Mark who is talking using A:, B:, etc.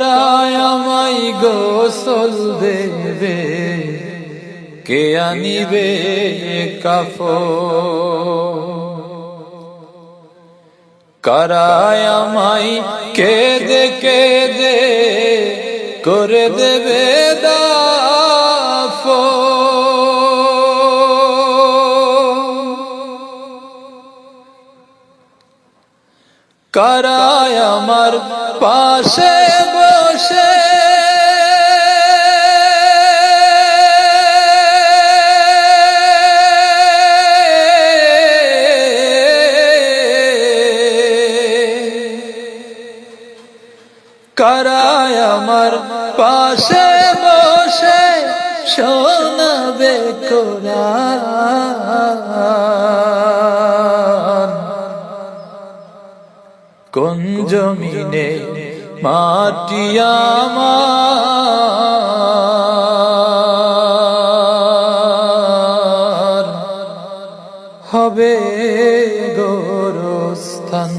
A: আমাই গোসল দেবে। কে আনিবে কাফো কারায় আমাই কেদে কেদে করে দেবে দাফ কারায় আমার পাশে বসে। কারায় আমার পাশে বসে শোনাবে কোরআন। কোন জমিনে মাটি আমার। হবে গোরস্থান